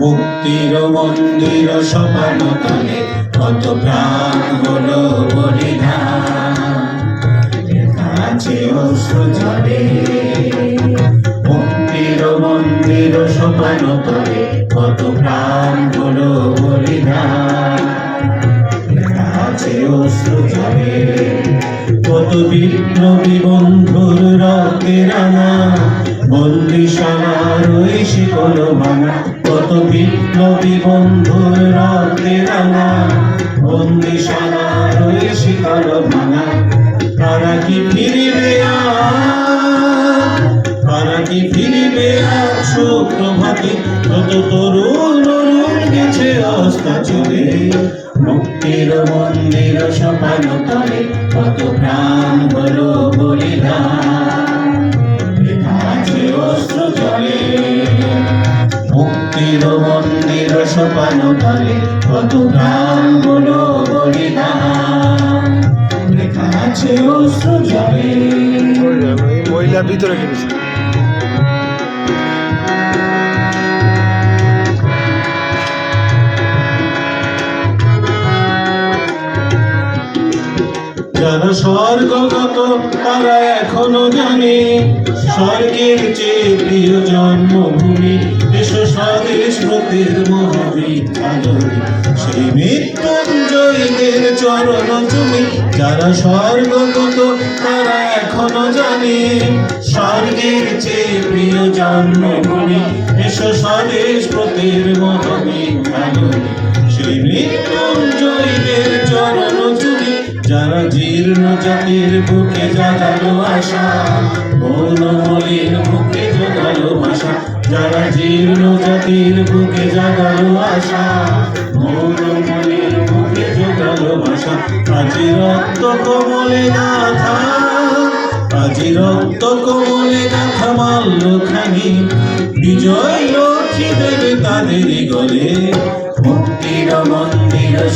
মুক্তির মন্দির সপান তলে কত প্রাণ হলো বলিদান। মুক্তির মন্দির সপান তলে কত প্রাণ হলো বলিদান। কত বিপ্লবী বন্ধুর শিকল ভাঙা কত বিপ্লবী বন্ধুর রক্তে রাঙা বন্দিশালার ওই শিকল ভাঙা তারা কি ফিরিবে তারা কি ফিরিবে আর সুপ্রভাতে কত তরুণ অরুণ গেছে অস্তা চলে। মুক্তির মন্দির সপান তলে কত প্রাণ হলো বলিদান। সপান তলে কত প্রাণ হলো বলিদান। লেখা আছে অস্ত্র জলে। মহিলা ভিতরে ঢুকেছে যারা স্বর্গগত তারা এখনও জানে স্বর্গের চেয়ে প্রিয় জন্মভূমি এসো স্বদেশ প্রতির মহাবিদ্যালয় সেই মৃত্যুঞ্জয়ীদের চরণ তুমি, যারা স্বর্গগত তারা এখনও জানে। স্বর্গের চেয়ে প্রিয় জন্মভূমি এসো স্বদেশ প্রতির মহাবিদ্যালয় সেই মৃত্যুঞ্জয়ীদের যারা জীর্ণ জাতির বুকে জাগালো আশা, মৌন মলিন বুকে জাগালো ভাষা যারা জীর্ণ জাতির বুকে জাগালো আশা, মৌন মলিন বুকে জাগালো ভাষা আজি রক্ত কমলে গাথা, আজি রক্ত কমলে গাথা মাল্য খানি বিজয় লক্ষ্মী দেবে তাদের গলে, মুক্তির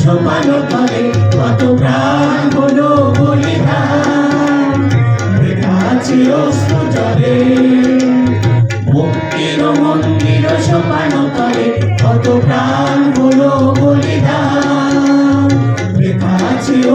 ছিল তলে, কত প্রাণ হলো বলিদান। বৃথা ছিল মুক্তির মন্দির সমান তলে, কত প্রাণ হলো বলিদান। বৃথা ছিল